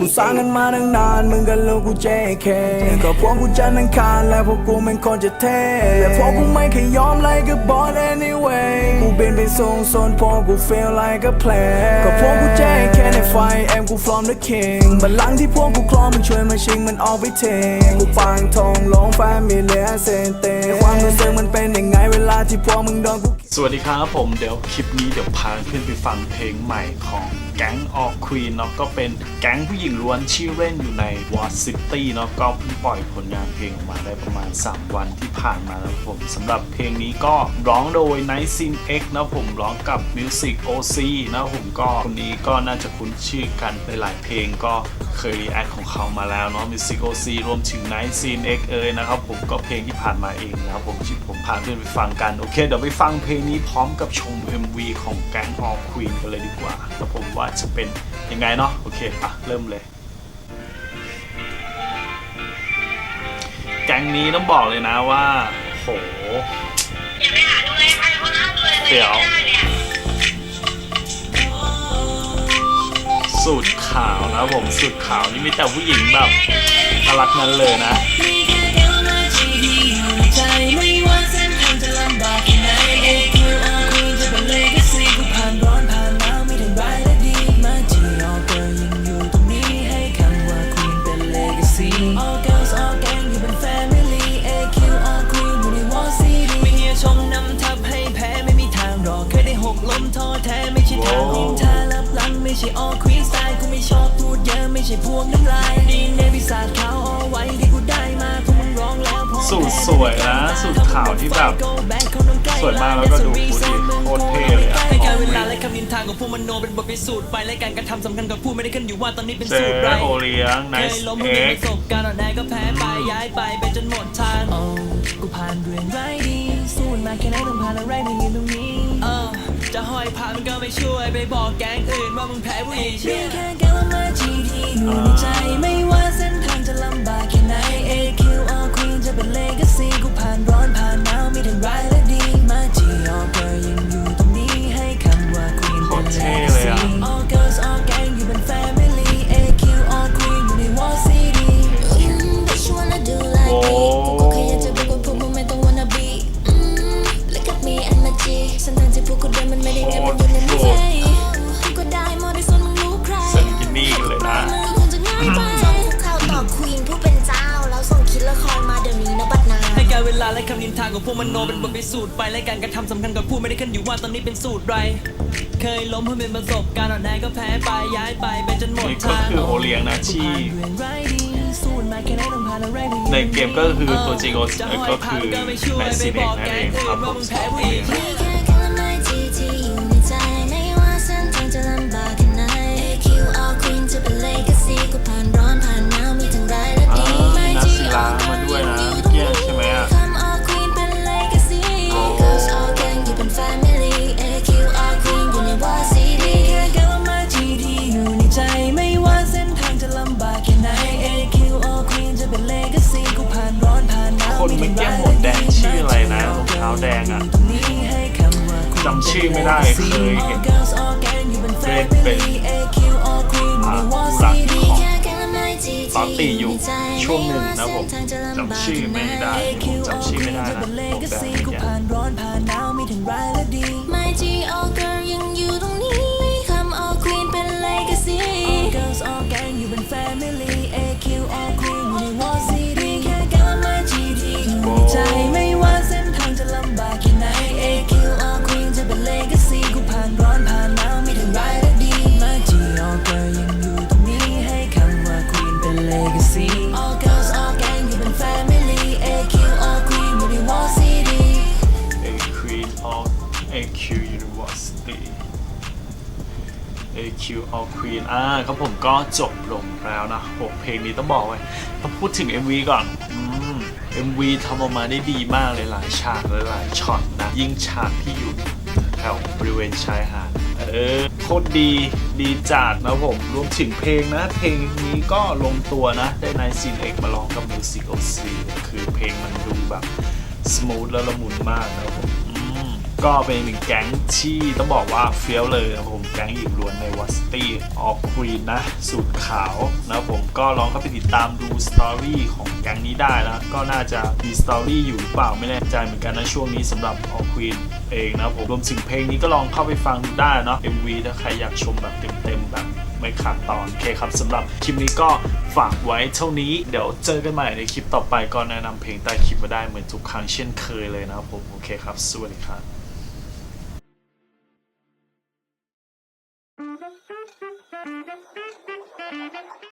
กูสร้างกันมาตั้งนานมึงกับลูกกู JK ก็พวกกูจะนังคารและพวกกูมันคนจะเท่แต่พวกกูไม่เคยยอมไล่กับบอส anyway กูเป็นไปสูงส่วนพวกกู feel like a play ก็พวกกู JK ในไฟแอมกู from the king บัลลังก์ที่พวกกูคลองมึงช่วยมาชิงมันออกไปเทงกูฟังทองลงแฟมิเลียเซนเตความรู้สึกมันเป็นยังไงเวลาที่พวกมึงโดนกูสวัสดีครับผมเดี๋ยวคลิปนี้เดี๋ยวพาขึ้นไปฟังเพลงใหม่ของแก๊งออควีนเนาะก็เป็นแก๊งผู้หญิงล้วนชื่อเล่นอยู่ในวอร์ซิตี้เนาะก็เพิ่งปล่อยผลงานเพลงออกมาได้ประมาณ 3 วันที่ผ่านมาแล้วผมสำหรับเพลงนี้ก็ร้องโดย Night Sin X นะผมร้องกับ Music OC นะผมก็คนนี้ก็น่าจะคุ้นชื่อกันในหลายเพลงก็เคยรีแอคของเขามาแล้วเนาะ Music OC รวมถึง Night Sin X เอยนะครับผมก็เพลงที่ผ่านมาเองนะครับผมที่ผมพาเพื่อนไปฟังกัน โอเค เดี๋ยวไปฟังเพลงนี้พร้อมกับชม MV ของแก๊ง All Queen กันเลยดีกว่าแล้วผมว่าจะเป็นยังไงเนาะโอเคอะเริ่มเลย แก๊งนี้ต้องบอกเลยนะว่า โห เดี๋ยว สูตรขาวนะผมสูตรขาวนี่มีแต่ผู้หญิงแบบน่ารักนั้นเลยนะ All girls all gang อยู่เป็น family AQR Queen อยู่ใน wall city ไม่เฮียชมนำทับให้แพ้ไม่มีทางหรอกเคยได้หกล้มท้อแท้ไม่ใช่ทางนินทาลับหลังไม่ใช่ all queen style กูไม่ชอบพูดเยอะไม่ใช่พวกน้ำลายดีในพิศาจขาวเอาไว้ที่กูได้มาพวกมึงร้องแล้วพอสูตรสวยนะสูตรขาวที่แบบ สวยมากแล้วก็ดูดิ ของพวกมโนเป็นบทพิสูจน์ไปและการกระทำสำคัญกับผู้ไม่ได้ขึ้นอยู่ว่าตอนนี้เป็นเจสูอตรไรโอเลี้ยงเค Nice ยล้มให้มีป X ระสบการณ์อ่อนแอก็แพ้ไปย้ายไปไปจนหมดทางโอ้กูผ่านเรื่องร้ายดีสู้มันมาแค่ไหนต้องผ่านอะไรในยืนตรงนี้เออจะห้อยผ่านมันก็ไม่ช่วยไปบอกแก๊งอื่นว่ามึงแพ้ผู้หญิงเชื่อแค่การละมาทีที่อยู่ในใจไม่ นมึงรู้ใครสกินนี่กันเลยนะการมาเดี๋ยวนี้นะบัดนาให้การเวลาและคำนินทาของพวกมโนเป็นบทพิสูจน์ไปและการกระทำสำคัญกับผู้ไม่ได้ขึ้นอยู่ว่าตอนนี้เป็นสูตรไร เคยล้มเพื่อเป็นประสบการณ์อ่อนแอก็แพ้ไปย้ายไปไปจนหมดนี่ก็ทางคือโอเลี้ยงนะที่ในเกมก็คือตัวจริงก็ก็คือแมนซีเน็กนั่นเองครับผม คนเมื่กี้หมดแดงชื่ออะไรนะรองเท้าแดงอะจำชื่อไม่ได้เคยเห็นเป็นเป็นรักของปาร์ตี้อยู่ช่วงหนึ่งนะผมจำชื่อไม่ได้จำชื่อไม่ได้นะตกแดง AQ All Queen อ่าครับผมก็จบลงแล้วนะโหเพลงนี้ต้องบอกไว้ต้องพูดถึง MV ก่อนอืม MV ทำออกมาได้ดีมากเลยหลายฉากหลายช็อตนะ ยิ่งฉากที่อยู่แถวบริเวณชายหาดเออโคตรดีดีจัดนะผมรวมถึงเพลงนะ เพลงนี้ก็ลงตัวนะ ได้นายซีนเอกมาร้องกับมิวสิกโอซีคือเพลงมันดูแบบสมูทแล้วละมุนมากนะผม ก็เป็นหนึ่งแก๊งที่ต้องบอกว่าเฟี้ยวเลยนะผมแก๊งหญิงล้วนในวอสตี้ออควีนนะสูตรขาวนะผมก็ลองเข้าไปติดตามดูสตอรี่ของแก๊งนี้ได้นะก็น่าจะมีสตอรี่อยู่หรือเปล่าไม่แน่ใจเหมือนกันนะช่วงนี้สำหรับออควีนเองนะผมรวมถึงเพลงนี้ก็ลองเข้าไปฟังดูได้เนาะ MV ถ้าใครอยากชมแบบเต็มๆแบบไม่ขาดตอนโอเคครับสำหรับคลิปนี้ก็ฝากไว้เท่านี้ เดี๋ยวเจอกันใหม่ในคลิปต่อไปก็แนะนำเพลงใต้คลิปมาได้เหมือนทุกครั้งเช่นเคยเลยนะครับผม โอเคครับ สวัสดีครับ